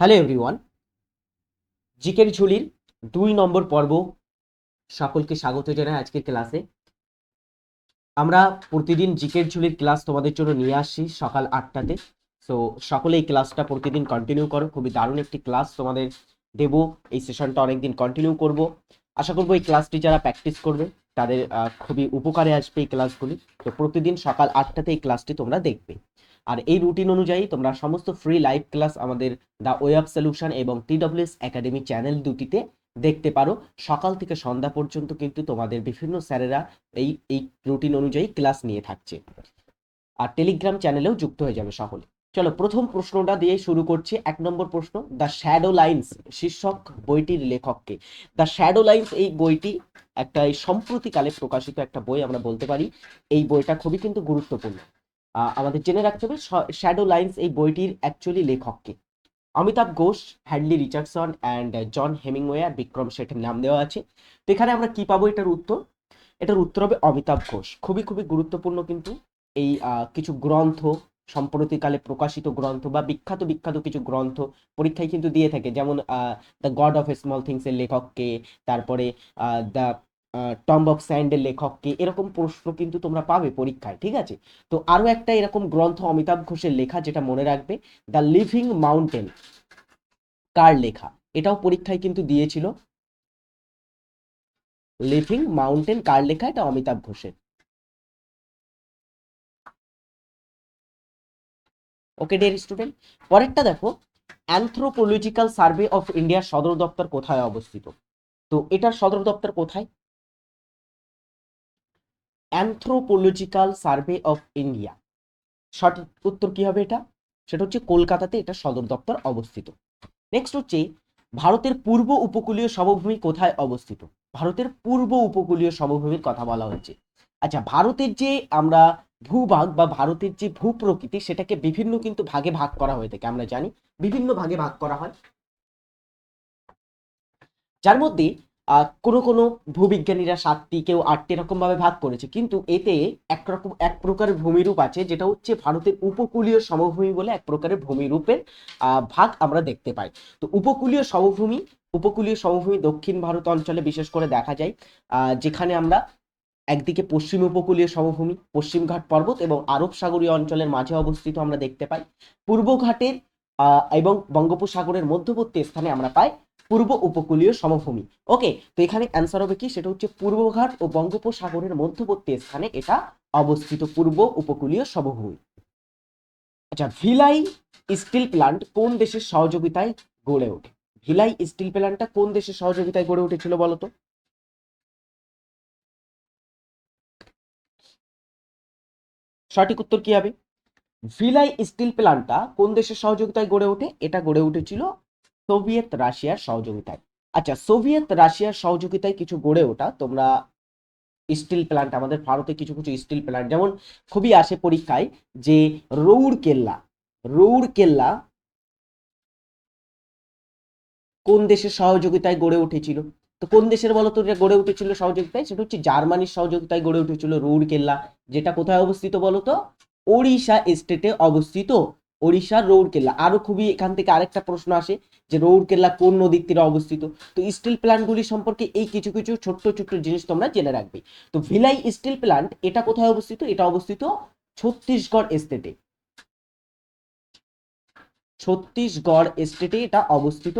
Hello everyone, জিকের ঝুলির দুই নম্বর পর্ব সকলকে স্বাগত জানাই আজকের ক্লাসে। আমরা প্রতিদিন জিকের ঝুলির ক্লাস তোমাদের জন্য নিয়ে আসছি সকাল আটটাতে। সো সকলে এই ক্লাসটা প্রতিদিন কন্টিনিউ করো, খুবই দারুণ একটি ক্লাস তোমাদের দেব। এই সেশনটা অনেকদিন কন্টিনিউ করব। আশা করব এই ক্লাসটি যারা প্র্যাকটিস করবে, তাদের খুবই উপকারে আসবে এই ক্লাসগুলি। তো প্রতিদিন সকাল আটটাতে এই ক্লাসটি তোমরা দেখবে। আর এই রুটিন অনুযায়ী তোমরা সমস্ত ফ্রি লাইভ ক্লাস আমাদের দ্য ওয়েব সলিউশন এবং টিডব্লিউএস একাডেমি চ্যানেল দুটিতে দেখতে পারো। সকাল থেকে সন্ধ্যা পর্যন্ত কিন্তু তোমাদের বিভিন্ন স্যারেরা এই এই রুটিন অনুযায়ী ক্লাস নিয়ে থাকছে। আর টেলিগ্রাম চ্যানেলেও যুক্ত হয়ে যাবে সকলে। চলো, প্রথম প্রশ্নটা দিয়ে শুরু করছি। এক নম্বর প্রশ্ন দ্য শ্যাডো লাইন্স শীর্ষক বইটির লেখককে। দ্য শ্যাডো লাইন্স এই বইটি একটা সম্প্রতিকালে প্রকাশিত একটা বই, আমরা বলতে পারি। এই বইটা খুবই কিন্তু গুরুত্বপূর্ণ। আমাদের জেনে রাখতে হবে শ্যাডো লাইন্স এই বইটির অ্যাকচুয়ালি লেখককে। Amitav Ghosh Hadley Richardson and John Hemingway আর বিক্রম শেঠের নাম দেওয়া আছে। তো এখানে আমরা কি পাবো এটার উত্তর? এটার উত্তর হবে অমিতাভ ঘোষ। খুবই খুবই গুরুত্বপূর্ণ কিন্তু এই কিছু গ্রন্থ, সম্প্রতিকালে প্রকাশিত গ্রন্থ বা বিখ্যাত বিখ্যাত কিছু গ্রন্থ পরীক্ষায় কিন্তু দিয়ে থাকে। যেমন দ্য গড অফ স্মল থিংসের লেখককে, তারপরে দ্য টম্ব অফ স্যান্ডের লেখককে এরকম প্রশ্ন কিন্তু তোমরা পাবে পরীক্ষায়, ঠিক আছে? তো আরও একটা এরকম গ্রন্থ অমিতাভ ঘোষের লেখা যেটা মনে রাখবে দ্য লিভিং মাউন্টেন কার লেখা? এটাও পরীক্ষায় কিন্তু দিয়েছিল। লিভিং মাউন্টেন কার লেখা? এটা অমিতাভ ঘোষের। ওকে ডিয়ার স্টুডেন্ট পরেরটা দেখো অ্যানথ্রোপোলজিক্যাল সার্ভে অফ ইন্ডিয়ার সদর দপ্তর কোথায় অবস্থিত? তো এটার সদর দপ্তর কোথায়? অ্যানথ্রোপোলজিক্যাল সার্ভে অফ ইন্ডিয়া সঠিক উত্তর কি হবে এটা? সেটা হচ্ছে কলকাতাতে এটা সদর দপ্তর অবস্থিত। নেক্সট হচ্ছে, ভারতের পূর্ব উপকূলীয় সমভূমি কোথায় অবস্থিত? ভারতের পূর্ব উপকূলীয় সমভূমির কথা বলা হচ্ছে। আচ্ছা ভারতের যে আমরা ভূভাগ বা ভারতের যে ভূপ্রকৃতি, সেটাকে বিভিন্ন কিন্তু ভাগে ভাগ করা হয়ে থাকে, আমরা জানি। বিভিন্ন ভাগে ভাগ করা হয়। যার মধ্যে কোনো কোনো ভূবিজ্ঞানীরা সাতটি কেউ আটটি এরকম ভাবে ভাগ করেছে। কিন্তু এতে একরকম, এক প্রকারের ভূমিরূপ আছে, যেটা হচ্ছে ভারতের উপকূলীয় সমভূমি বলে এক প্রকারের ভূমিরূপের ভাগ আমরা দেখতে পাই। তো উপকূলীয় সমভূমি উপকূলীয় সমভূমি দক্ষিণ ভারত অঞ্চলে বিশেষ করে দেখা যায় যেখানে আমরা একদিকে পশ্চিম উপকূলীয় সমভূমি পশ্চিমঘাট পর্বত এবং আরব সাগরীয় অঞ্চলের মাঝে অবস্থিত আমরা দেখতে পাই। পূর্ব ঘাটের এবং বঙ্গোপসাগরের মধ্যবর্তী স্থানে আমরা পাই পূর্ব উপকূলীয় সমভূমি। ওকে তো এখানে অ্যান্সার হবে কি? সেটা হচ্ছে পূর্বঘাট ও বঙ্গোপসাগরের মধ্যবর্তী স্থানে এটা অবস্থিত পূর্ব উপকূলীয় সমভূমি। আচ্ছা ভিলাই স্টিল প্ল্যান্ট কোন দেশের সহযোগিতায় গড়ে ওঠে? ভিলাই স্টিল প্ল্যান্টটা কোন দেশের সহযোগিতায় গড়ে উঠেছিল বলতো? সঠিক উত্তর কি হবে? ভিলাই স্টিল প্ল্যান্টটা কোন দেশের সহযোগিতায় গড়ে ওঠে? এটা গড়ে উঠেছিল সোভিয়েত রাশিয়ার সহযোগিতায়। আচ্ছা সোভিয়েত রাশিয়ার সহযোগিতায় কিছু গড়ে ওঠা, তোমরা স্টিল প্ল্যান্ট আমাদের ভারতে কিছু কিছু স্টিল প্ল্যান্ট যেমন খুবই আসে পরীক্ষায় যে রৌর কেল্লা রৌর কেল্লা কোন দেশের সহযোগিতায় গড়ে উঠেছিল? তো কোন দেশের বলতো এটা গড়ে উঠেছিল সহযোগিতায়? সেটা হচ্ছে জার্মানির সহযোগিতায় গড়ে উঠেছিল রৌর কেল্লা যেটা কোথায় অবস্থিত বলতো ওড়িশা স্টেটে অবস্থিত। ওড়িশার রৌরকেল্লা। আরও খুবই এখান থেকে আরেকটা প্রশ্ন আসে যে রৌরকেল্লা কোন নদীর তীরে অবস্থিত? তো স্টিল প্ল্যান্টগুলি সম্পর্কে এই কিছু কিছু ছোট্ট ছোট্ট জিনিস তোমরা জেনে রাখবে। তো ভিলাই স্টিল প্ল্যান্ট এটা কোথায় অবস্থিত? এটা অবস্থিত ছত্তিশগড় স্টেটে ছত্তিশগড় স্টেটে এটা অবস্থিত।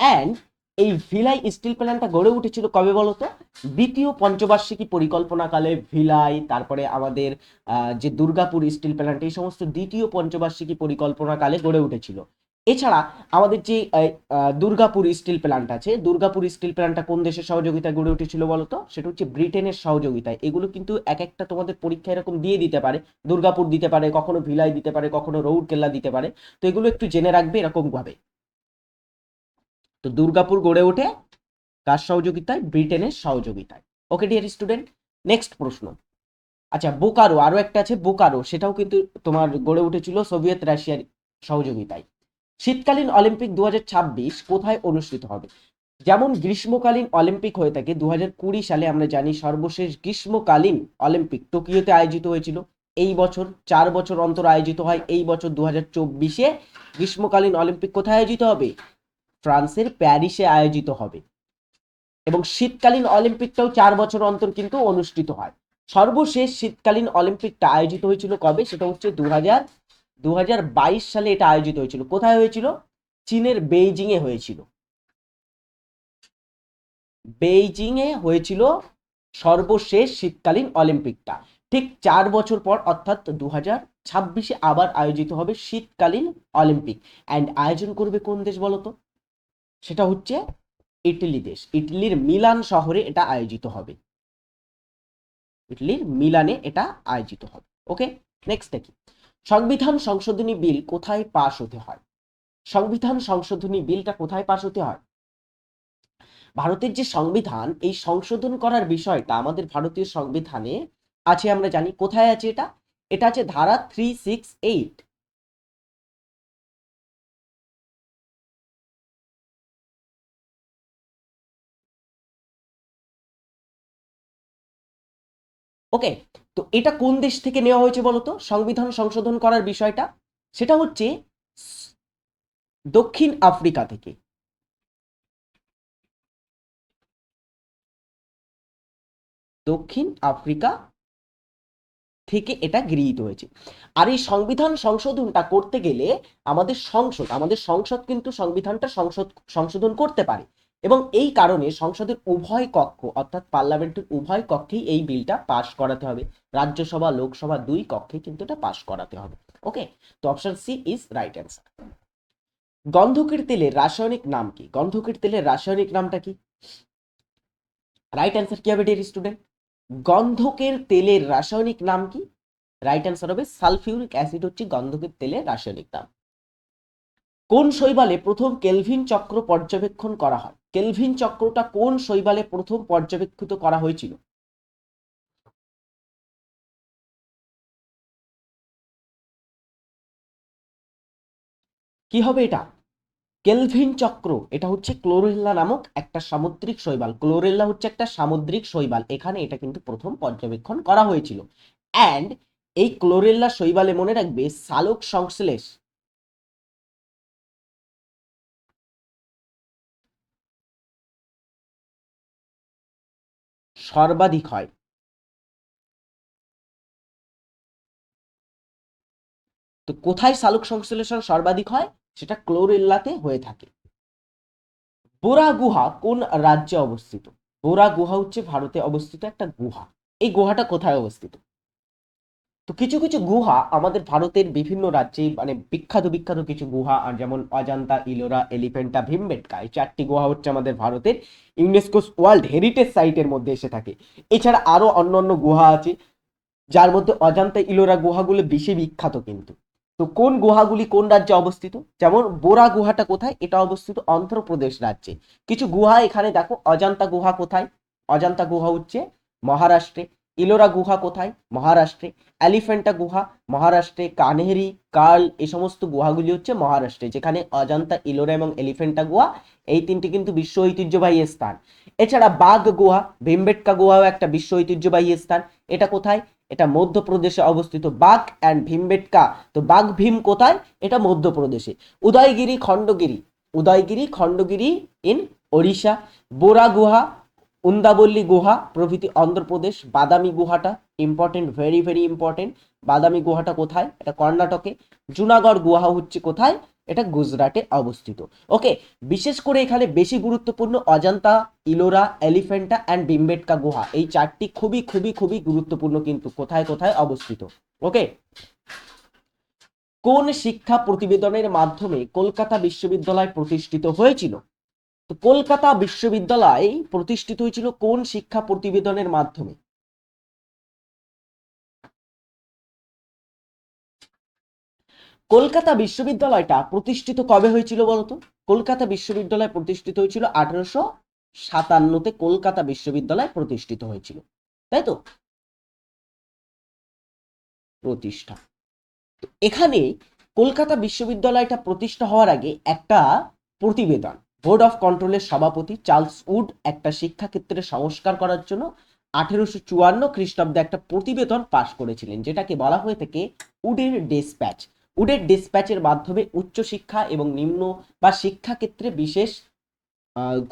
অ্যান্ড এই ভিলাই স্টিল প্ল্যান্টটা গড়ে উঠেছিল কবে বলতো? দ্বিতীয় পঞ্চবার্ষিকী পরিকল্পনাকালে ভিলাই, তারপরে আমাদের যে দুর্গাপুর স্টিল প্ল্যান্ট এই সমস্ত দ্বিতীয় পঞ্চবার্ষিকী পরিকল্পনাকালে গড়ে উঠেছিল। এছাড়া আমাদের যে দুর্গাপুর স্টিল প্ল্যান্ট আছে, দুর্গাপুর স্টিল প্ল্যান্টটা কোন দেশের সহযোগিতায় গড়ে উঠেছিল বলতো? সেটা হচ্ছে ব্রিটেনের সহযোগিতায়। এগুলো কিন্তু এক একটা তোমাদের পরীক্ষা এরকম দিয়ে দিতে পারে। দুর্গাপুর দিতে পারে, কখনো ভিলাই দিতে পারে, কখনো রৌরকেল্লা দিতে পারে। তো এগুলো একটু জেনে রাখবে এরকম ভাবে তো দুর্গাপুর গড়ে ওঠে কার সহযোগিতায়? ব্রিটেনের সহযোগিতায়। ওকে ডিয়ার স্টুডেন্ট নেক্সট প্রশ্ন। আচ্ছা বোকারো আরও একটা আছে, বোকারো, সেটাও কিন্তু তোমার গড়ে উঠেছিল সোভিয়েত রাশিয়ার সহযোগিতায়। শীতকালীন অলিম্পিক দুহাজার ছাব্বিশ কোথায় অনুষ্ঠিত হবে? যেমন গ্রীষ্মকালীন অলিম্পিক হয়ে থাকে দু হাজার কুড়ি সালে আমরা জানি সর্বশেষ গ্রীষ্মকালীন অলিম্পিক টোকিওতে আয়োজিত হয়েছিল। এই বছর চার বছর অন্তর আয়োজিত হয়, এই বছর দু হাজার চব্বিশে গ্রীষ্মকালীন অলিম্পিক কোথায় আয়োজিত হবে? ফ্রান্সের প্যারিসে আয়োজিত হবে। এবং শীতকালীন অলিম্পিকটাও চার বছর অন্তর কিন্তু অনুষ্ঠিত হয়। সর্বশেষ শীতকালীন অলিম্পিকটা আয়োজিত হয়েছিল কবে? সেটা হচ্ছে দু হাজার দু হাজার বাইশ সালে এটা আয়োজিত হয়েছিল। কোথায় হয়েছিল? চীনের বেইজিং এ হয়েছিল। বেইজিং এ হয়েছিল সর্বশেষ শীতকালীন অলিম্পিকটা। ঠিক চার বছর পর অর্থাৎ দু হাজার ছাব্বিশে আবার আয়োজিত হবে শীতকালীন অলিম্পিক। অ্যান্ড আয়োজন করবে কোন দেশ বলতো? সেটা হচ্ছে ইটালি দেশ। ইটালির মিলান শহরে এটা আয়োজিত হবে। ইটালির মিলানে এটা আয়োজিত হবে। ওকে? নেক্সট দেখি। সংবিধান সংশোধনী বিল কোথায় পাশ হতে হয়? সংবিধান সংশোধনী বিলটা কোথায় পাশ হতে হয়? ভারতের যে সংবিধান, এই সংশোধন করার বিষয়টা আমাদের ভারতীয় সংবিধানে আছে, আমরা জানি। কোথায় আছে এটা? এটা আছে ধারা থ্রি সিক্স এইট ওকে তো এটা কোন দেশ থেকে নেওয়া হয়েছে বলতো? সংবিধান সংশোধন করার বিষয়টা। সেটা হচ্ছে দক্ষিণ আফ্রিকা থেকে। দক্ষিণ আফ্রিকা থেকে এটা গৃহীত হয়েছে। আর এই সংবিধান সংশোধনটা করতে গেলে আমাদের সংসদ আমাদের সংসদ কিন্তু সংবিধানটা সংশোধন করতে পারে। এবং এই কারণে সংসদের উভয় কক্ষ, অর্থাৎ পার্লামেন্টের উভয় কক্ষেই এই বিলটা পাশ করাতে হবে। রাজ্যসভা, লোকসভা দুই কক্ষে কিন্তু এটা পাশ করাতে হবে। ওকে তো option C is right answer গন্ধকের তেলের রাসায়নিক নাম কি? গন্ধকের তেলের রাসায়নিক নামটা কি? রাইট অ্যান্সার কি হবে ডিয়ার স্টুডেন্ট গন্ধকের তেলের রাসায়নিক নাম কি? রাইট অ্যান্সার হবে সালফিউরিক অ্যাসিড হচ্ছে গন্ধকের তেলের রাসায়নিক নাম। কোন শৈবালে প্রথম কেলভিন চক্র পর্যবেক্ষণ করা হয়? কেলভিন চক্রটা কোন শৈবালে প্রথম পর্যবেক্ষিত করা হয়েছিল? কি হবে এটা? কেলভিন চক্র, এটা হচ্ছে ক্লোরেল্লা নামক একটা সামুদ্রিক শৈবাল। ক্লোরেল্লা হচ্ছে একটা সামুদ্রিক শৈবাল। এখানে এটা কিন্তু প্রথম পর্যবেক্ষণ করা হয়েছিল। অ্যান্ড এই ক্লোরেল্লা শৈবালে মনে রাখবে সালোক সংশ্লেষ সর্বাধিক হয়। তো কোথায় সালুক সংশ্লেষণ সর্বাধিক হয়? সেটা ক্লোরেল্লাতে হয়ে থাকে। বোরা গুহা কোন রাজ্যে অবস্থিত? বোরা গুহা হচ্ছে ভারতে অবস্থিত একটা গুহা। এই গুহাটা কোথায় অবস্থিত? তো কিছু কিছু গুহা আমাদের ভারতের বিভিন্ন রাজ্যে মানে বিখ্যাত বিখ্যাত কিছু গুহা, আর যেমন অজান্তা, ইলোরা এলিফেন্টা ভীমবেটকা এই চারটি গুহা হচ্ছে আমাদের ভারতের ইউনেস্কো ওয়ার্ল্ড হেরিটেজ সাইটের মধ্যে এসে থাকে। এছাড়া আরও অন্য অন্য গুহা আছে, যার মধ্যে অজান্তা, ইলোরা গুহাগুলো বেশি বিখ্যাত কিন্তু। তো কোন গুহাগুলি কোন রাজ্যে অবস্থিত? যেমন বোরা গুহাটা কোথায়? এটা অবস্থিত অন্ধ্রপ্রদেশ রাজ্যে। কিছু গুহা এখানে দেখো, অজান্তা গুহা কোথায়? অজান্তা গুহা হচ্ছে মহারাষ্ট্রে। ইলোরা গুহা কোথায়? মহারাষ্ট্রে। অ্যালিফেন্টা গুহা, মহারাষ্ট্রে। কানহেরি, কার্ল এই সমস্ত গুহাগুলি হচ্ছে মহারাষ্ট্রে, যেখানে অজান্তা, ইলোরা এবং এলিফেন্টা গুহা, এই তিনটি কিন্তু বিশ্ব ঐতিহ্যবাহী স্থান। এছাড়া বাঘ গুহা, ভীমবেটকা গুহাও একটা বিশ্ব ঐতিহ্যবাহী স্থান। এটা কোথায়? এটা মধ্যপ্রদেশে অবস্থিত বাঘ অ্যান্ড ভীমবেটকা। তো বাঘ, ভীম কোথায়? এটা মধ্যপ্রদেশে। উদয়গিরি, খণ্ডগিরি। উদয়গিরি, খণ্ডগিরি ইন ওড়িশা বোরা গুহা উন্দাবল্লী গুহা, প্রভৃতি Andhra Pradesh, Badami গুহাটা important very very important Badami গুহাটা কোথায়? এটা কর্ণাটকে। জুনাগড় গুহা হচ্ছে কোথায়? এটা গুজরাটে অবস্থিত। ওকে বিশেষ করে এখানে বেশি গুরুত্বপূর্ণ অজান্তা, ইলোরা এলিফেন্টা অ্যান্ড বিম্বেটকা গুহা। এই চারটি খুবই খুবই খুবই গুরুত্বপূর্ণ কিন্তু কোথায় কোথায় অবস্থিত? ওকে কোন শিক্ষা প্রতিবেদনের মাধ্যমে কলকাতা বিশ্ববিদ্যালয় প্রতিষ্ঠিত হয়েছিল? তো কলকাতা বিশ্ববিদ্যালয় প্রতিষ্ঠিত হয়েছিল কোন শিক্ষা প্রতিবেদনের মাধ্যমে? কলকাতা বিশ্ববিদ্যালয়টা প্রতিষ্ঠিত কবে হয়েছিল বলতো? কলকাতা বিশ্ববিদ্যালয় প্রতিষ্ঠিত হয়েছিল আঠারোশো সাতান্নতে কলকাতা বিশ্ববিদ্যালয় প্রতিষ্ঠিত হয়েছিল, তাই তো? প্রতিষ্ঠা। এখানে কলকাতা বিশ্ববিদ্যালয়টা প্রতিষ্ঠা হওয়ার আগে একটা প্রতিবেদন। বোর্ড অফ কন্ট্রোলের সভাপতি চার্লস উড একটা শিক্ষাক্ষেত্রে সংস্কার করার জন্য আঠেরোশো চুয়ান্ন খ্রিস্টাব্দে একটা প্রতিবেদন পাশ করেছিলেন, যেটাকে বলা হয়ে থাকে উডের ডিসপ্যাচ উডের ডিসপ্যাচের মাধ্যমে উচ্চশিক্ষা এবং নিম্ন বা শিক্ষা ক্ষেত্রে বিশেষ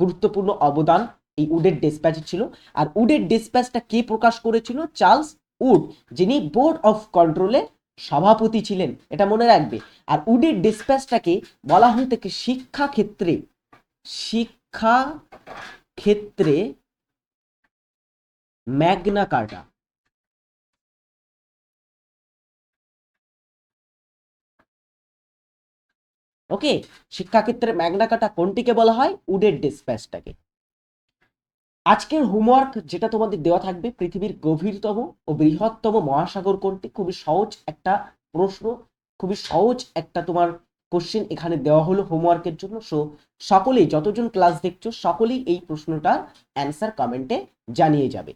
গুরুত্বপূর্ণ অবদান এই উডের ডিসপ্যাচে ছিল। আর উডের ডিসপ্যাচটা কে প্রকাশ করেছিল? চার্লস উড যিনি বোর্ড অফ কন্ট্রোলের সভাপতি ছিলেন, এটা মনে রাখবে। আর উডের ডিসপ্যাচটাকে বলা হয়ে থাকে শিক্ষা ক্ষেত্রে শিক্ষা ক্ষেত্রে ম্যাগনা কার্টা। ওকে, শিক্ষাক্ষেত্রে ম্যাগনা কার্টা কোনটিকে বলা হয়? উডের ডিসপ্যাচটাকে। আজকের হোমওয়ার্ক যেটা তোমাদের দেওয়া থাকবে, পৃথিবীর গভীরতম ও বৃহত্তম মহাসাগর কোনটি? খুবই সহজ একটা প্রশ্ন, খুবই সহজ একটা তোমার কোশ্চেন এখানে দেওয়া হলো হোমওয়ার্কের জন্য। সো সকলেই, যতজন ক্লাস দেখছ, সকলেই এই প্রশ্নটার অ্যান্সার কমেন্টে জানিয়ে যাবে।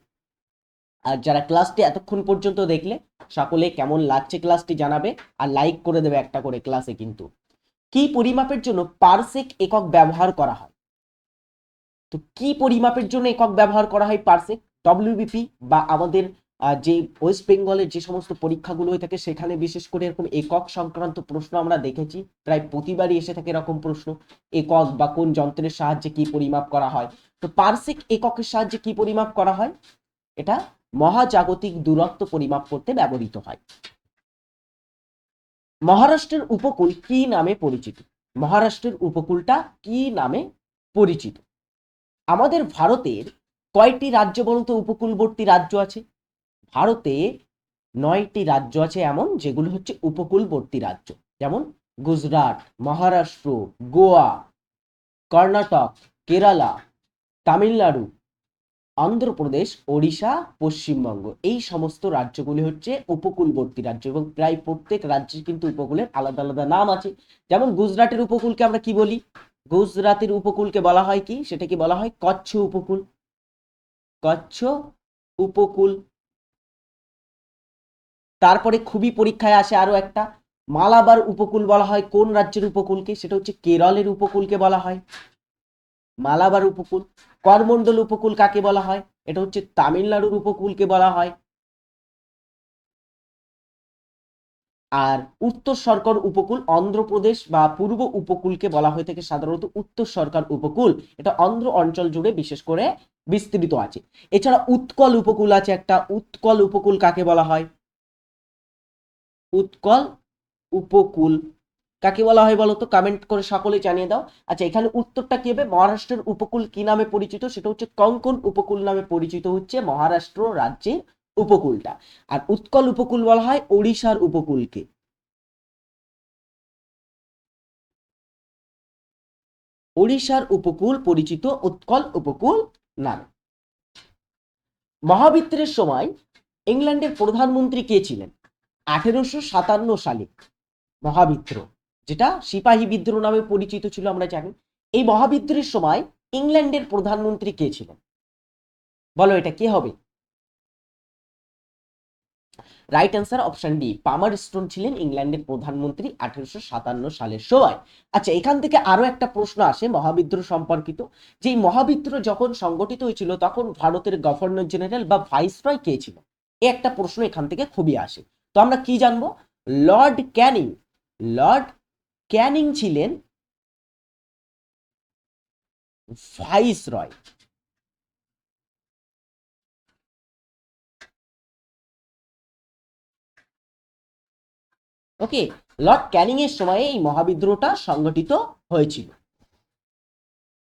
আর যারা ক্লাসটি এতক্ষণ পর্যন্ত দেখলে সকলে কেমন লাগছে ক্লাসটি জানাবে, আর লাইক করে দেবে একটা করে ক্লাসে কিন্তু। কি পরিমাপের জন্য পারসেক একক ব্যবহার করা হয়? তো কি পরিমাপের জন্য একক ব্যবহার করা হয় পারসেক ডব্লিউবিপি বা আমাদের যে ওয়েস্ট বেঙ্গলের যে সমস্ত পরীক্ষাগুলো হয়ে থাকে, সেখানে বিশেষ করে এরকম একক সংক্রান্ত প্রশ্ন আমরা দেখেছি। প্রায় প্রতিবারই এসে থাকে এরকম প্রশ্ন, একক বা কোন যন্ত্রের সাহায্যে কি পরিমাপ করা হয়? তো পারসেক এককের সাহায্যে কি পরিমাপ করা হয়? এটা মহাজাগতিক দূরত্ব পরিমাপ করতে ব্যবহৃত হয়। মহারাষ্ট্রের উপকূল কি নামে পরিচিত? মহারাষ্ট্রের উপকূলটা কি নামে পরিচিত? আমাদের ভারতের কয়টি রাজ্য বলতো? উপকূলবর্তী রাজ্য আছে? ভারতে নয়টি রাজ্য আছে এমন, যেগুলো হচ্ছে উপকূলবর্তী রাজ্য। যেমন গুজরাট, মহারাষ্ট্র, গোয়া, কর্ণাটক, কেরালা, তামিলনাড়ু, অন্ধ্রপ্রদেশ, ওড়িশা, পশ্চিমবঙ্গ। এই সমস্ত রাজ্যগুলি হচ্ছে উপকূলবর্তী রাজ্য এবং প্রায় প্রত্যেক রাজ্যের কিন্তু উপকূলের আলাদা আলাদা নাম আছে। যেমন গুজরাটের উপকূলকে আমরা কি বলি? গুজরাটের উপকূলকে বলা হয় কি? সেটাকে বলা হয় কচ্ছ উপকূল। কচ্ছ উপকূল তারপরে খুবই পরীক্ষায় আসে আরও একটা। মালাবার উপকূল বলা হয়। কোন রাজ্যের উপকূলকে? সেটা হচ্ছে কেরলের উপকূলকে বলা হয়। মালাবার উপকূল। করমণ্ডল উপকূল কাকে বলা হয়? এটা হচ্ছে তামিলনাড়ুর উপকূলকে বলা হয়। আর উত্তর সরকার উপকূল অন্ধ্রপ্রদেশ বা পূর্ব উপকূলকে বলা হয়ে থাকে সাধারণত উত্তর সরকার উপকূল। এটা অন্ধ্র অঞ্চল জুড়ে বিশেষ করে বিস্তৃত আছে। এছাড়া উৎকল উপকূল আছে একটা। উৎকল উপকূল কাকে বলা হয়? উৎকল উপকূল। কাকে বলা হয় বলো তো কমেন্ট করে সকলে জানিয়ে দাও। আচ্ছা এখানে উত্তরটা কি হবে? মহারাষ্ট্রের উপকূল কি নামে পরিচিত? সেটা হচ্ছে কঙ্কন উপকূল নামে পরিচিত হচ্ছে মহারাষ্ট্র রাজ্যের উপকূলটা। আর উৎকল উপকূল বলা হয় ওড়িশার উপকূলকে। ওড়িশার উপকূল পরিচিত উৎকল উপকূল নামে। মহাবিত্রের সময় ইংল্যান্ডের প্রধানমন্ত্রী কে ছিলেন? আঠেরোশো সাতান্ন সালে মহাবিদ্রোহ, যেটা সিপাহী বিদ্রোহ নামে পরিচিত ছিল, আমরা জানি। এই মহাবিদ্রোহের সময় ইংল্যান্ডের প্রধানমন্ত্রী কে ছিলেন? বলো এটা কে হবে? Right answer option D Palmerston ছিলেন ইংল্যান্ডের প্রধানমন্ত্রী আঠেরোশো সাতান্ন সালের সময়। আচ্ছা এখান থেকে আরও একটা প্রশ্ন আসে, মহাবিদ্রোহ সম্পর্কিত। যে মহাবিদ্রোহ যখন সংগঠিত হয়েছিল, তখন ভারতের গভর্নর জেনারেল বা ভাইসরয় কে ছিল? এই একটা প্রশ্ন এখান থেকে খুবই আসে। তো আমরা কি জানব? লর্ড ক্যানিং। লর্ড ক্যানিং ছিলেন viceroy okay, Lord Canning এর সময়ে এই মহাবিদ্রোহটা সংগঠিত হয়েছিল।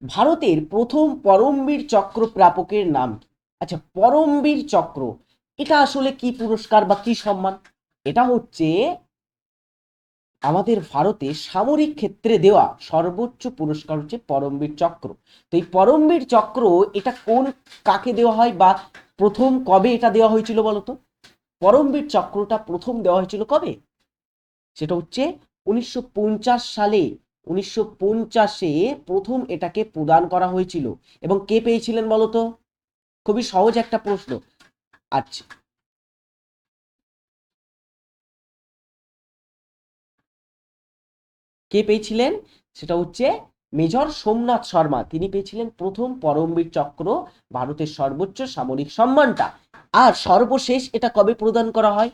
ভারতের প্রথম পরমবীর চক্র প্রাপকের নাম কি? আচ্ছা পরমবীর চক্র, এটা আসলে কি পুরস্কার বা কি সম্মান? এটা হচ্ছে আমাদের ভারতে সামরিক ক্ষেত্রে দেওয়া সর্বোচ্চ পুরস্কার হচ্ছে পরমবীর চক্র। তো এই পরমবীর চক্র এটা কোন কাকে দেওয়া হয় বা প্রথম কবে এটা দেওয়া হয়েছিল বলতো? পরমবীর চক্রটা প্রথম দেওয়া হয়েছিল কবে? সেটা হচ্ছে উনিশশো পঞ্চাশ সালে, উনিশশো পঞ্চাশে প্রথম এটাকে প্রদান করা হয়েছিল। এবং কে পেয়েছিলেন বলতো? খুবই সহজ একটা প্রশ্ন। আচ্ছা কে পেয়েছিলেন? সেটা হচ্ছে মেজর সোমনাথ শর্মা। তিনি পেয়েছিলেন প্রথম পরমবীর চক্র, ভারতের সর্বোচ্চ সামরিক সম্মানটা। আর সর্বশেষ এটা কবে প্রদান করা হয়?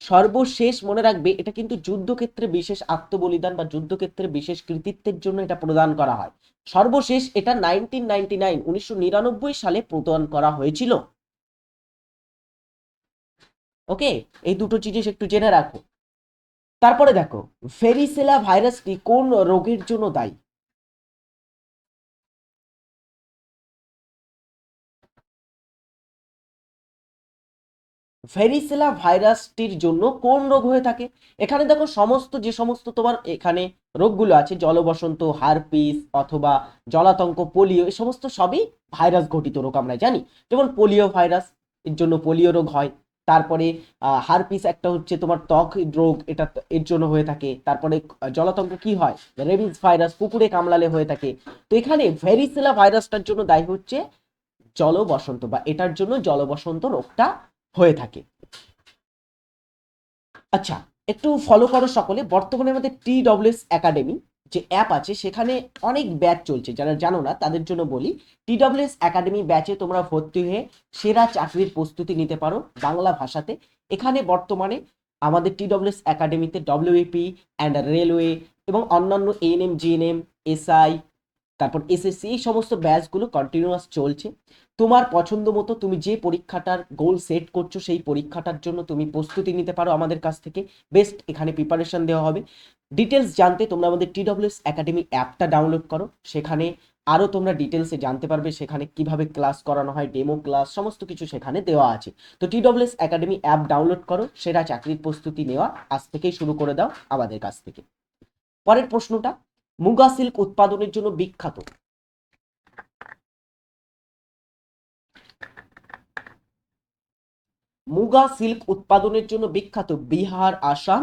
সর্বশেষ মনে রাখবে, এটা কিন্তু যুদ্ধক্ষেত্রে বিশেষ আত্মবলিদান বা যুদ্ধক্ষেত্রে বিশেষ কৃতিত্বের জন্য এটা প্রদান করা হয়। সর্বশেষ এটা নাইনটিন নাইনটি নাইন, উনিশশো নিরানব্বই সালে প্রদান করা হয়েছিল। ওকে? এই দুটো জিনিস একটু জেনে রাখো। তারপরে দেখো ফেরিসেলা ভাইরাসটি কোন রোগের জন্য দায়ী? ফেরিসেলা ভাইরাসটির জন্য কোন রোগ হয়ে থাকে? এখানে দেখো সমস্ত, যে সমস্ত তোমার এখানে রোগগুলো আছে, জলবসন্ত, হারপিস অথবা জলাতঙ্ক, পোলিও এই সমস্ত সবই ভাইরাস ঘটিত রোগ আমরা জানি। যেমন পোলিও ভাইরাস এর জন্য পোলিও রোগ হয়। তারপরে হারপিস একটা হচ্ছে তোমার ত্বক রোগ, এটা এর জন্য হয়ে থাকে। তারপরে জলাতঙ্ক কি হয়? রেবিস ভাইরাস কুকুরে কামড়ালে হয়ে থাকে। তো এখানে ভেরিসেলা ভাইরাসটার জন্য দায়ী হচ্ছে জলবসন্ত বা এটার জন্য জলবসন্ত রোগটা হয়ে থাকে। আচ্ছা একটু ফলো করো সকলে। বর্তমানে আমাদের টি ডব্লিউএস একাডেমি যে অ্যাপ আছে, সেখানে অনেক ব্যাচ চলছে। যারা জানো না, তাদের জন্য বলি টি ডব্লিউএস একাডেমি ব্যাচে তোমরা ভর্তি হয়ে সেরা চাকরির প্রস্তুতি নিতে পারো বাংলা ভাষাতে। এখানে বর্তমানে আমাদের টি ডব্লিউএস একাডেমিতে ডব্লিউএপি অ্যান্ড রেলওয়ে এবং অন্যান্য এএনএম জিএনএম এসআই তারপর এসএসসি এই সমস্ত ব্যাচগুলো কন্টিনিউয়াস চলছে। তোমার পছন্দ মতো তুমি যে পরীক্ষাটার গোল সেট করছ, সেই পরীক্ষাটার জন্য তুমি প্রস্তুতি নিতে পারো আমাদের কাছ থেকে। বেস্ট এখানে প্রিপারেশন দেওয়া হবে। ডিটেলস জানতে তোমরা আমাদের টি ডব্লিউএস একাডেমি অ্যাপটা ডাউনলোড করো। সেখানে আরও তোমরা ডিটেলসে জানতে পারবে সেখানে কীভাবে ক্লাস করানো হয় ডেমো ক্লাস সমস্ত কিছু সেখানে দেওয়া আছে। তো T WS academy app download করো সেরা চাকরির প্রস্তুতি নেওয়া আজ থেকেই শুরু করে দাও আমাদের কাছ থেকে। পরের প্রশ্নটা, মুগা সিল্ক উৎপাদনের জন্য বিখ্যাত। মুগা সিল্ক উৎপাদনের জন্য বিখ্যাত Bihar, Assam,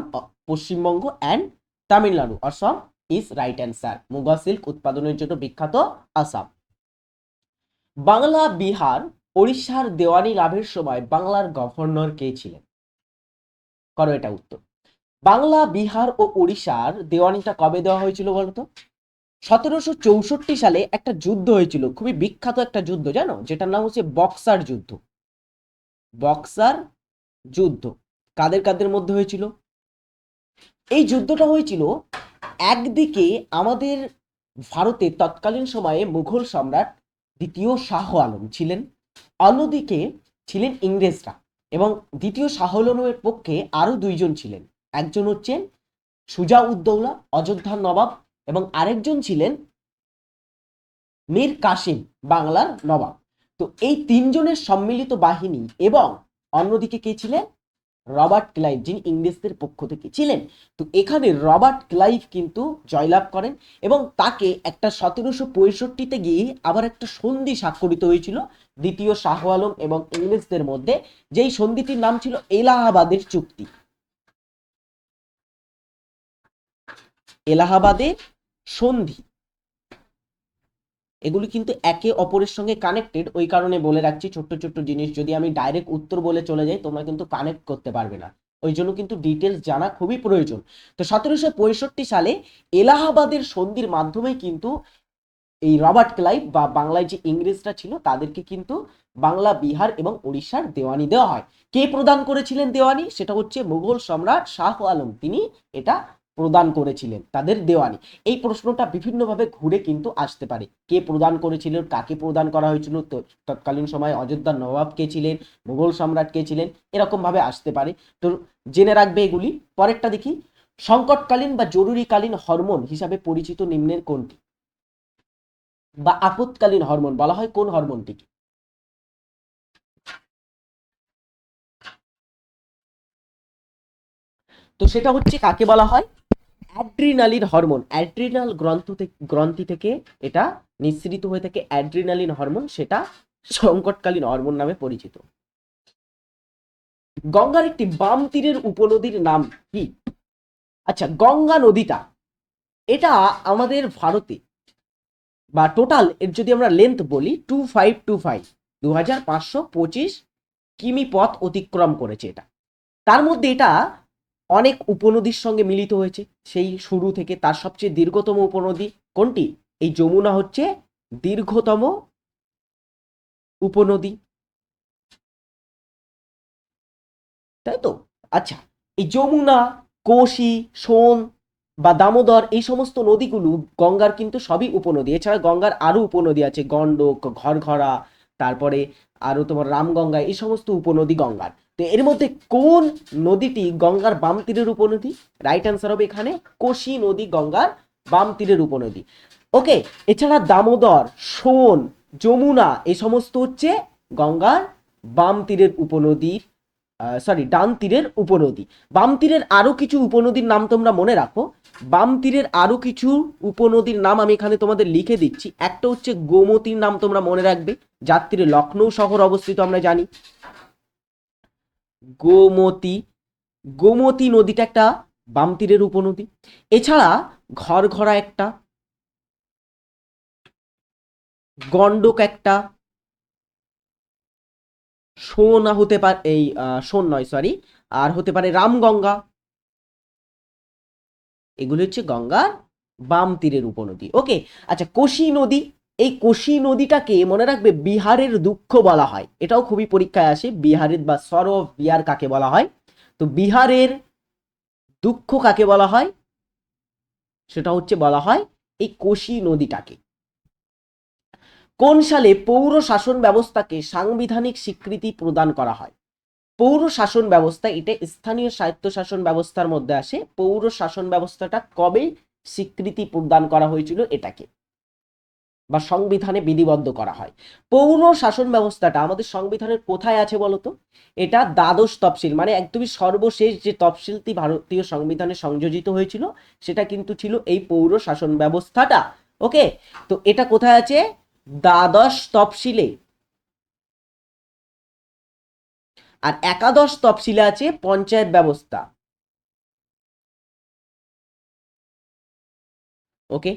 Paschimbanga and Tamil Nadu, Assam is right answer muga silk উৎপাদনের জন্য বিখ্যাত আসাম। বাংলা, বিহার, ওড়িশার দেওয়ানি লাভের সময় বাংলার গভর্নর কে ছিলেন? করো এটা উত্তর। বাংলা, বিহার ও ওড়িশার দেওয়ানিটা কবে দেওয়া হয়েছিল বলতো? সতেরোশো চৌষট্টি সালে একটা যুদ্ধ হয়েছিল, খুবই বিখ্যাত একটা যুদ্ধ, জানো? যেটার নাম হচ্ছে বক্সার যুদ্ধ। বক্সার যুদ্ধ। কাদের কাদের মধ্যে হয়েছিল? এই যুদ্ধটা হয়েছিল একদিকে আমাদের ভারতে তৎকালীন সময়ে মুঘল সম্রাট দ্বিতীয় শাহ আলম ছিলেন, অন্যদিকে ছিলেন ইংরেজরা এবং দ্বিতীয় শাহ আলমের পক্ষে আরও দুইজন ছিলেন। একজন হচ্ছেন সুজা উদ্দৌলা অযোধ্যার নবাব এবং আরেকজন ছিলেন মীর কাসিম, বাংলার নবাব। তো এই তিনজনের সম্মিলিত বাহিনী এবং অন্যদিকে কে ছিলেন? রবার্ট ক্লাইভ, যিনি ইংরেজদের পক্ষ থেকে ছিলেন। তো এখানে রবার্ট ক্লাইভ কিন্তু জয়লাভ করেন এবং তাকে একটা সতেরোশো পঁয়ষট্টিতে গিয়ে আবার একটা সন্ধি স্বাক্ষরিত হয়েছিল দ্বিতীয় শাহ আলম এবং ইংরেজদের মধ্যে। যেই সন্ধিটির নাম ছিল এলাহাবাদের চুক্তি। এলাহাবাদের সন্ধি। এগুলি কিন্তু একে অপরের সঙ্গে কানেক্টেড ওই কারণে বলে রাখছি ছোট্ট ছোট্ট জিনিস, যদি আমি ডাইরেক্ট উত্তর বলে চলে যাই, তোমরা কিন্তু কানেক্ট করতে পারবে না। ওই জন্য কিন্তু ডিটেলস জানা খুবই প্রয়োজন। তো সতেরোশো পঁয়ষট্টি সালে এলাহাবাদের সন্ধির মাধ্যমে কিন্তু এই রবার্ট ক্লাইভ বা বাংলায় যে ইংরেজরা ছিল, তাদেরকে কিন্তু বাংলা, বিহার এবং উড়িষ্যার দেওয়ানি দেওয়া হয়। কে প্রদান করেছিলেন দেওয়ানি? সেটা হচ্ছে মুঘল সম্রাট শাহ আলম। তিনি এটা প্রদান করেছিলেন, তাদের দেওয়ানি। এই প্রশ্নটা বিভিন্নভাবে ঘুরে কিন্তু আসতে পারে। কে প্রদান করেছিলেন, কাকে প্রদান করা হয়েছিল তৎকালীন সময় অযোধ্যার নবাব কে ছিলেন, মুঘল সম্রাট কে ছিলেন এরকম ভাবে আসতে পারে। তো জেনে রাখবে এগুলি। পরেরটা দেখি, সংকটকালীন বা জরুরিকালীন হরমোন হিসাবে পরিচিত নিম্নের কোনটি? বা আপৎকালীন হরমোন, বলা হয় কোন হরমোনটিকে? তো সেটা হচ্ছে কাকে বলা হয়? অ্যাড্রিনালিন হরমোন, অ্যাড্রিনাল গ্রন্থ গ্রন্থি থেকে এটা নিঃসৃত হয়ে থাকে, অ্যাড্রিনালিন হরমোন সেটা সংকটকালীন হরমোন নামে পরিচিত। গঙ্গার একটি বাম তীরের উপনদীর নাম কি? আচ্ছা গঙ্গা নদীটা, এটা আমাদের ভারতে, বা টোটাল এর যদি আমরা লেন্থ বলি টু ফাইভ টু ফাইভ দু হাজার পাঁচশো পঁচিশ কিমি পথ অতিক্রম করেছে এটা। তার মধ্যে এটা অনেক উপনদীর সঙ্গে মিলিত হয়েছে। সেই শুরু থেকে তার সবচেয়ে দীর্ঘতম উপনদী কোনটি? এই যমুনা হচ্ছে দীর্ঘতম উপনদী। তাই তো? আচ্ছা এই যমুনা, কোশি, সোন বা দামোদর এই সমস্ত নদীগুলো গঙ্গার কিন্তু সবই উপনদী। এছাড়া গঙ্গার আরও উপনদী আছে, গণ্ডক, ঘরঘরা, তারপরে আরও তোমার রামগঙ্গা, এই সমস্ত উপনদী গঙ্গার। তো এর মধ্যে কোন নদীটি গঙ্গার বাম তীরের উপনদী? রাইট অ্যান্সার হবে এখানে কোশি নদী, গঙ্গার বাম তীরের উপনদী। ওকে এছাড়া দামোদর, সোন, যমুনা এই সমস্ত হচ্ছে গঙ্গার বাম তীরের উপনদীর সরি ডান তীরের উপনদী। বাম তীরের আরও কিছু উপনদীর নাম তোমরা মনে রাখো। বাম তীরের আরও কিছু উপনদীর নাম আমি এখানে তোমাদের লিখে দিচ্ছি। একটা হচ্ছে গোমতীর নাম তোমরা মনে রাখবে। যার তীরে লখনৌ শহর অবস্থিত আমরা জানি। গোমতী গোমতী নদীটা একটা বাম তীরের উপনদী। এছাড়া ঘরঘরা একটা গন্ডক একটা, সোনা হতে পারে, এই সোন নয় সরি আর হতে পারে রামগঙ্গা। এগুলি হচ্ছে গঙ্গার বাম তীরের উপনদী। ওকে আচ্ছা কোশি নদী এই কোশি নদীটাকে মনে রাখবে বিহারের দুঃখ বলা হয়। এটাও খুবই পরীক্ষায় আসে, বিহারের বা সরব বিহার কাকে বলা হয়? তো বিহারের দুঃখ কাকে বলা হয়? সেটা হচ্ছে বলা হয় এই কোশি নদীটাকে। কোন সালে পৌর শাসন ব্যবস্থাকে সাংবিধানিক স্বীকৃতি প্রদান করা হয়? পৌর শাসন ব্যবস্থা, এটা স্থানীয় স্বায়ত্তশাসন ব্যবস্থার মধ্যে আসে। পৌর শাসন ব্যবস্থাটা কবে স্বীকৃতি প্রদান করা হয়েছিল এটাকে? বা সংবিধানে বিধিবদ্ধ করা হয়। পৌর শাসন ব্যবস্থাটা আমাদের সংবিধানের কোথায় আছে বলতো? এটা দ্বাদশ তফসিল মানে একদমই সর্বশেষ যে তফসিলটি ভারতীয় সংবিধানে সংযোজিত হয়েছিল, সেটা কিন্তু ছিল এই পৌর শাসন ব্যবস্থাটা। ওকে? তো এটা কোথায় আছে? দ্বাদশ তফসিলে। আর একাদশ তফসিলে আছে পঞ্চায়েত ব্যবস্থা। ওকে?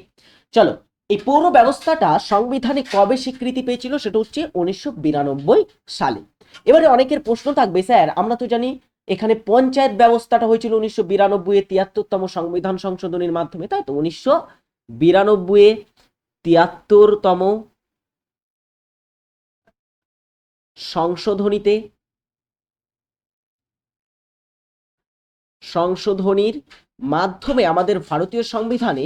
চলো এই পৌর ব্যবস্থাটা সংবিধানে কবে স্বীকৃতি পেয়েছিল সেটা হচ্ছে উনিশশো বিরানব্বই সালে। এবারে অনেকের প্রশ্ন থাকবে, স্যার, আমরা তো জানি এখানে পঞ্চায়েত ব্যবস্থাটা হয়েছিল উনিশশো বিরানব্বই তিয়াত্তরতম সংবিধান সংশোধনের মাধ্যমে, তাই তো? উনিশশো বিরানব্বই তিয়াত্তরতম সংশোধনীতে সংশোধনীর মাধ্যমে আমাদের ভারতীয় সংবিধানে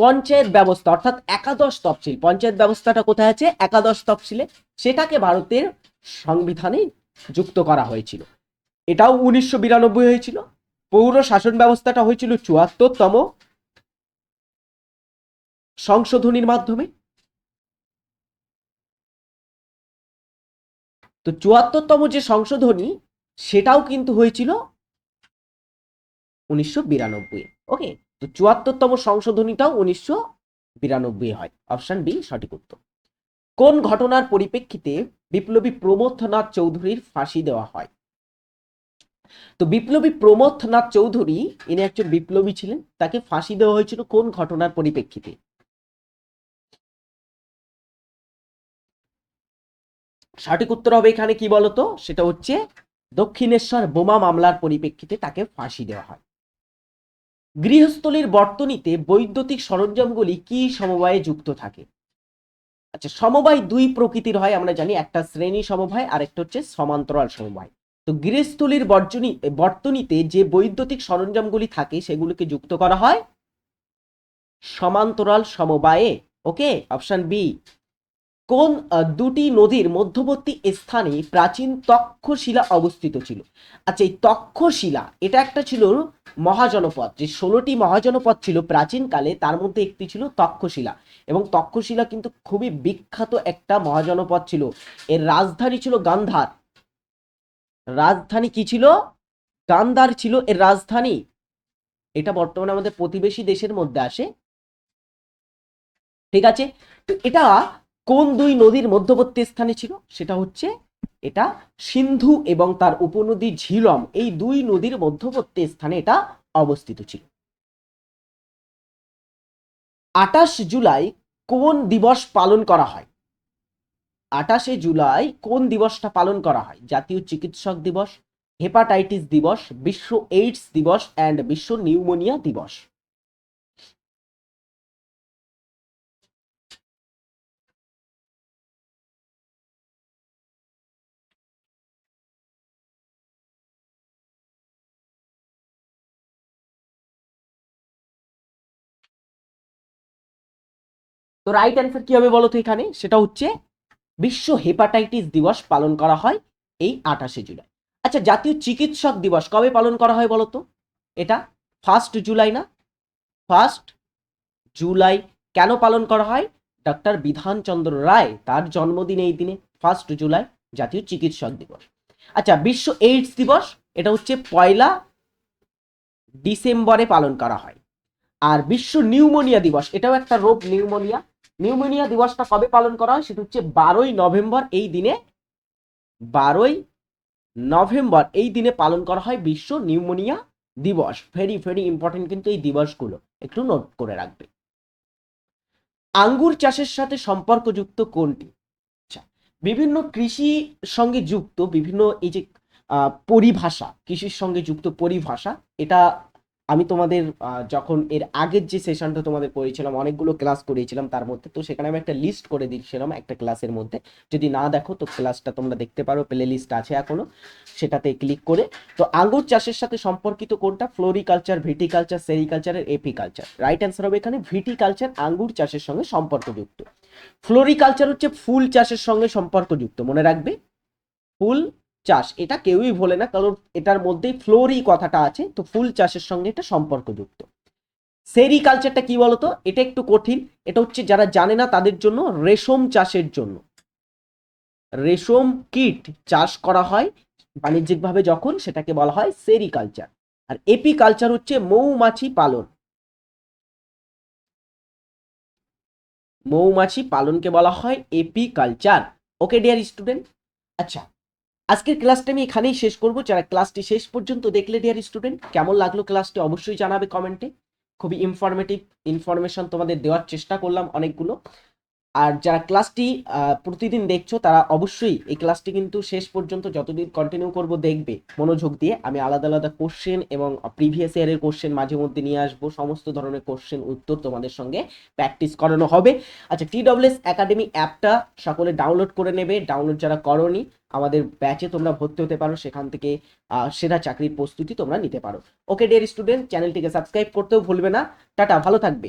পঞ্চায়েত ব্যবস্থা, অর্থাৎ একাদশ তফসিল। পঞ্চায়েত ব্যবস্থাটা কোথায় আছে? একাদশ তফসিলে। সেটাকে ভারতের সংবিধানে যুক্ত করা হয়েছিল। এটাও উনিশশো বিরানব্বই হয়েছিল। পৌর শাসন ব্যবস্থাটা হয়েছিল চুয়াত্তরতম সংশোধনীর মাধ্যমে। তো চুয়াত্তরতম যে সংশোধনী, সেটাও কিন্তু হয়েছিল উনিশশো বিরানব্বই। ওকে? তো চুয়াত্তরতম সংশোধনীটাও উনিশশো বিরানব্বই হয়। অপশন বি, সঠিক উত্তর। কোন ঘটনার পরিপ্রেক্ষিতে বিপ্লবী প্রমথনাথ চৌধুরীর ফাঁসি দেওয়া হয়? তো বিপ্লবী প্রমথনাথ চৌধুরী, ইনি একজন বিপ্লবী ছিলেন, তাকে ফাঁসি দেওয়া হয়েছিল কোন ঘটনার পরিপ্রেক্ষিতে? সঠিক উত্তর হবে এখানে কি বলতো? সেটা হচ্ছে দক্ষিণেশ্বর বোমা মামলার পরিপ্রেক্ষিতে তাকে ফাঁসি দেওয়া হয়। গৃহস্থলীর বর্তনীতে বৈদ্যুতিক সরঞ্জামগুলি কি সমবায়ে যুক্ত থাকে? আচ্ছা সমবায় দুই প্রকৃতির হয়, আমরা জানি একটা শ্রেণি সমবায় আর একটা হচ্ছে সমান্তরাল সমবায়। তো গৃহস্থলীর বর্জনী, বর্তনীতে যে বৈদ্যুতিক সরঞ্জামগুলি থাকে, সেগুলোকে যুক্ত করা হয় সমান্তরাল সমবায়ে। ওকে, অপশন বি কোন দুটি নদীর মধ্যবর্তী স্থানে প্রাচীন তক্ষশিলা অবস্থিত ছিল। আচ্ছা এই তক্ষশিলা, এটা একটা ছিল মহাজনপদ। যে ষোলোটি মহাজনপদ ছিল প্রাচীনকালে তার মধ্যে একটি ছিল তক্ষশিলা। এবং তক্ষশিলা কিন্তু খুবই বিখ্যাত একটা মহাজনপদ ছিল। এর রাজধানী ছিল গান্ধার। রাজধানী কি ছিল? গান্ধার ছিল এর রাজধানী। এটা বর্তমানে আমাদের প্রতিবেশী দেশের মধ্যে আসে। ঠিক আছে? তো এটা কোন দুই নদীর মধ্যবর্তী স্থানে ছিল? সেটা হচ্ছে এটা সিন্ধু এবং তার উপনদী ঝিলম। এই দুই নদীর মধ্যবর্তী স্থানে এটা অবস্থিত ছিল। আটাশ জুলাই কোন দিবস পালন করা হয়? আটাশে জুলাই কোন দিবসটা পালন করা হয়? জাতীয় চিকিৎসক দিবস, হেপাটাইটিস দিবস, বিশ্ব এইডস দিবস অ্যান্ড বিশ্ব নিউমোনিয়া দিবস। রাইট অ্যান্সার কি হবে বলো তো এখানে? সেটা হচ্ছে বিশ্ব হেপাটাইটিস দিবস পালন করা হয় এই আঠাশে জুলাই। আচ্ছা জাতীয় চিকিৎসক দিবস কবে পালন করা হয় বলো তো এটা ফার্স্ট জুলাই না? ফার্স্ট জুলাই কেন পালন করা হয়? ডক্টর বিধানচন্দ্র রায় তার জন্মদিন এই দিনে ফার্স্ট জুলাই জাতীয় চিকিৎসক দিবস। আচ্ছা বিশ্ব এইডস দিবস, এটা হচ্ছে পয়লা ডিসেম্বরে পালন করা হয়। আর বিশ্ব নিউমোনিয়া দিবস, এটাও একটা রোগ, নিউমোনিয়া। নিউমোনিয়া দিবসটা কবে পালন করা হয়? সেটা হচ্ছে বারোই নভেম্বর এই দিনে। বারোই নভেম্বর এই দিনে পালন করা হয় বিশ্ব নিউমোনিয়া দিবস। ভেরি ভেরি ইম্পর্টেন্ট কিন্তু এই দিবসগুলো। একটু নোট করে রাখবে। আঙ্গুর চাষের সাথে সম্পর্কযুক্ত কোনটি? আচ্ছা বিভিন্ন কৃষির সঙ্গে যুক্ত বিভিন্ন এই যে পরিভাষা, কৃষির সঙ্গে যুক্ত পরিভাষা, এটা আমি তোমাদের যখন এর আগের যে সেশনটা তোমাদের করেছিলাম, অনেকগুলো ক্লাস করিয়েছিলাম তার মধ্যে, তো সেখানে আমি একটা লিস্ট করে দিয়েছিলাম একটা ক্লাসের মধ্যে। যদি না দেখো, তো ক্লাসটা তোমরা দেখতে পারো প্লে লিস্ট আছে এখনও, সেটাতে ক্লিক করে। তো আঙ্গুর চাষের সাথে সম্পর্কিত কোনটা? ফ্লোরিকালচার, ভিটিকালচার সেরিকালচারের এপিকালচার। রাইট অ্যান্সার হবে এখানে ভিটিকালচার, আঙ্গুর চাষের সঙ্গে সম্পর্কযুক্ত। ফ্লোরিকালচার হচ্ছে ফুল চাষের সঙ্গে সম্পর্কযুক্ত, মনে রাখবে? ফুল চাষ। এটা কেউই ভোলে না, কারণ এটার মধ্যেই ফ্লোরি কথাটা আছে, তো ফুল চাষের সঙ্গে এটা সম্পর্কযুক্ত। সেরিকালচারটা কি বলতো? এটা একটু কঠিন, এটা হচ্ছে যারা জানে না তাদের জন্য রেশম চাষের জন্য। রেশম কীট চাষ করা হয় বাণিজ্যিকভাবে যখন, সেটাকে বলা হয় সেরিকালচার। আর এপিকালচার হচ্ছে মৌমাছি পালন। মৌমাছি পালনকে বলা হয় এপিকালচার। ওকে, ডিয়ার স্টুডেন্ট? আচ্ছা আজকের ক্লাসটা আমি এখানেই শেষ করব। যারা ক্লাসটি শেষ পর্যন্ত দেখলে ডিয়ার স্টুডেন্ট কেমন লাগল ক্লাসটি অবশ্যই জানাবে কমেন্টে। খুবই ইনফরমেটিভ ইনফরমেশন তোমাদের দেওয়ার চেষ্টা করলাম অনেকগুলো। আর যারা ক্লাসটি প্রতিদিন দেখছ, তারা অবশ্যই এই ক্লাসটি কিন্তু শেষ পর্যন্ত যতদিন কন্টিনিউ করব দেখবে মনোযোগ দিয়ে। আমি আলাদা আলাদা কোশ্চেন এবং প্রিভিয়াস ইয়ারের কোশ্চেন মাঝে মধ্যে নিয়ে আসব। সমস্ত ধরনের কোশ্চেন উত্তর তোমাদের সঙ্গে প্র্যাকটিস করানো হবে। আচ্ছা টি ডব্লিউএস একাডেমি অ্যাপটা সকলে ডাউনলোড করে নেবে। ডাউনলোড যারা করনি আমাদের ব্যাচে তোমরা ভর্তি হতে পারো, সেখান থেকে সেরা চাকরির প্রস্তুতি তোমরা নিতে পারো। ওকে ডিয়ার স্টুডেন্ট চ্যানেলটিকে সাবস্ক্রাইব করতেও ভুলবে না। টাটা, ভালো থাকবে।